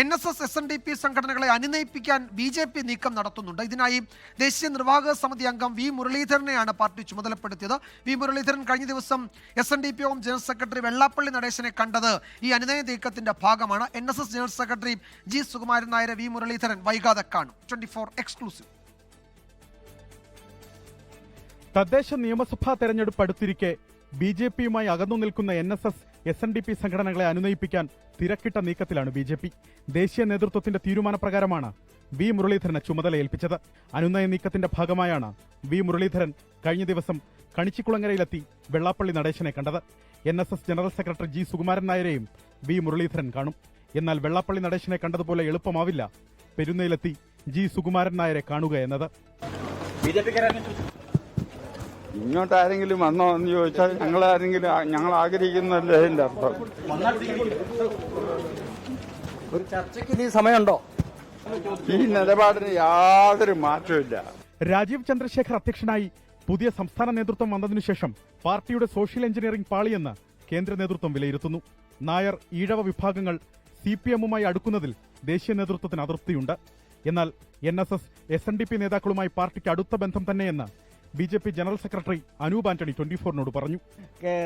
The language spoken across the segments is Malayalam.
N S S S N D P സംഘടനകളെ അനുനയിപ്പിക്കാൻ ബി ജെ പി നീക്കം നടത്തുന്നുണ്ട്. ഇതിനായി ദേശീയ നിർവാഹക സമിതി അംഗം വി മുരളീധരനെയാണ് പാർട്ടി ചുമതലപ്പെടുത്തിയത്. വി മുരളീധരൻ കഴിഞ്ഞ ദിവസം എസ് എൻ ഡി പി യോഗം ജനറൽ സെക്രട്ടറി വെള്ളാപ്പള്ളി നടേശനെ കണ്ടത് ഈ അനുനയ നീക്കത്തിന്റെ ഭാഗമാണ്. N S S general secretary G Sukumaran Nair V Muraleedharan വൈകാതെ കാണും. Twenty four exclusive. തദ്ദേശ നിയമസഭാ തെരഞ്ഞെടുപ്പ് അടുത്തിരിക്കെ ബി ജെ പിയുമായി അകന്നു നിൽക്കുന്ന N S S S N D P സംഘടനകളെ അനുനയിപ്പിക്കാൻ തിരക്കിട്ട നീക്കത്തിലാണ് ബി ജെ പി. ദേശീയ നേതൃത്വത്തിന്റെ തീരുമാനപ്രകാരമാണ് വി മുരളീധരനെ ചുമതല ഏൽപ്പിച്ചത് അനുനയ നീക്കത്തിന്റെ ഭാഗമായാണ് വി മുരളീധരൻ കഴിഞ്ഞ ദിവസം കണിച്ചിക്കുളങ്ങരയിലെത്തി വെള്ളാപ്പള്ളി നടേശനെ കണ്ടത്. N S S general secretary G Sukumaran നായരെയും V Muraleedharan കാണും. എന്നാൽ വെള്ളാപ്പള്ളി നടേശനെ കണ്ടതുപോലെ എളുപ്പമാവില്ല. പെരുന്നയിലെത്തി ജി സുകുമാരൻ നായരെ കാണുക എന്നത്. ഇങ്ങോട്ട് ആരെങ്കിലും വന്നോ എന്ന് ചോദിച്ചാൽ ഞങ്ങൾ ആരെങ്കിലും ഞങ്ങൾ ആഗ്രഹിക്കുന്നല്ലേ അതിന്റെ അർത്ഥം. ഒരു ചർച്ചയ്ക്ക് ഇനി സമയമുണ്ടോ? ഈ നിലപാടിന് യാതൊരു മാറ്റമില്ല രാജീവ് ചന്ദ്രശേഖർ അധ്യക്ഷനായി പുതിയ സംസ്ഥാന നേതൃത്വം വന്നതിനു ശേഷം പാർട്ടിയുടെ സോഷ്യൽ എഞ്ചിനീയറിംഗ് പാളിയെന്ന് കേന്ദ്ര നേതൃത്വം വിലയിരുത്തുന്നു. നായർ ഈഴവ വിഭാഗങ്ങൾ സി പി എമ്മുമായി അടുക്കുന്നതിൽ ദേശീയ നേതൃത്വത്തിന് അതൃപ്തിയുണ്ട്. എന്നാൽ N S S S N D P നേതാക്കളുമായി പാർട്ടിക്ക് അടുത്ത ബന്ധം തന്നെയെന്ന് B J P general secretary Anoop Antony twenty ഫോറിനോട് പറഞ്ഞു.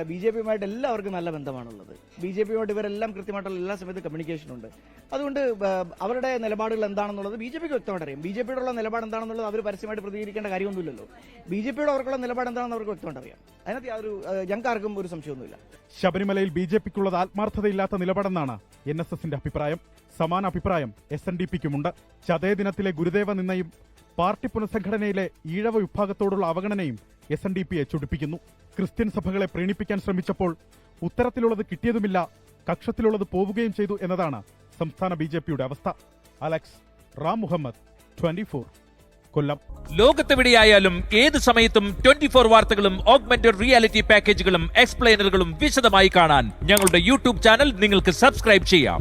ബി ജെ പിയുമായിട്ട് എല്ലാവർക്കും നല്ല ബന്ധമാണുള്ളത്. ബി ജെ പിയുമായിട്ട് ഇവരെല്ലാം കൃത്യമായിട്ടുള്ള എല്ലാ സമയത്തും കമ്മ്യൂണിക്കേഷൻ ഉണ്ട്. അതുകൊണ്ട് അവരുടെ നിലപാടുകൾ എന്താണെന്നുള്ളത് ബി ജെ പിക്ക് വ്യക്തമായിട്ട് അറിയാം ബി ജെ പിയോടുള്ള നിലപാട് എന്താണെന്നുള്ളത് അവർ പരസ്യമായിട്ട് പ്രതികരിക്കേണ്ട കാര്യമൊന്നുമില്ലല്ലോ. ബി ജെ പിയോട് അവർക്കുള്ള നിലപാട് എന്താണെന്ന് അവർക്ക് വ്യക്തമായിട്ട് അറിയാം അതിനകത്ത് യാതൊരു ഞങ്ങൾക്ക് ആർക്കും ഒരു സംശയമൊന്നുമില്ല. ശബരിമലയിൽ ബി ജെ പിക്കുള്ളത് ആത്മാർത്ഥതയില്ലാത്ത നിലപാടെന്നാണ് എൻ എസ് എസിന്റെ അഭിപ്രായം. സമാന അഭിപ്രായം എസ് എൻ ഡി പിക്കുമുണ്ട് ചതയ ദിനത്തിലെ ഗുരുദേവ നിന്നയും പാർട്ടി പുനഃസംഘടനയിലെ ഈഴവ വിഭാഗത്തോടുള്ള അവഗണനയും എസ് എൻ ഡി പിയെ ചുടിപ്പിക്കുന്നു. ക്രിസ്ത്യൻ സഭകളെ പ്രീണിപ്പിക്കാൻ ശ്രമിച്ചപ്പോൾ ഉത്തരത്തിലുള്ളത് കിട്ടിയതുമില്ല കക്ഷത്തിലുള്ളത് പോവുകയും ചെയ്തു എന്നതാണ് സംസ്ഥാന ബി ജെ പിയുടെ അവസ്ഥ. Alex Ram Muhammad twenty four Kollam. ലോകത്തെവിടെയായാലും ഏത് സമയത്തും ട്വന്റി ഫോർ വാർത്തകളും ഓഗ്മെന്റഡ് റിയാലിറ്റി പാക്കേജുകളും എക്സ്പ്ലെയിനറുകളും വിശദമായി കാണാൻ ഞങ്ങളുടെ യൂട്യൂബ് ചാനൽ നിങ്ങൾക്ക് സബ്സ്ക്രൈബ് ചെയ്യാം.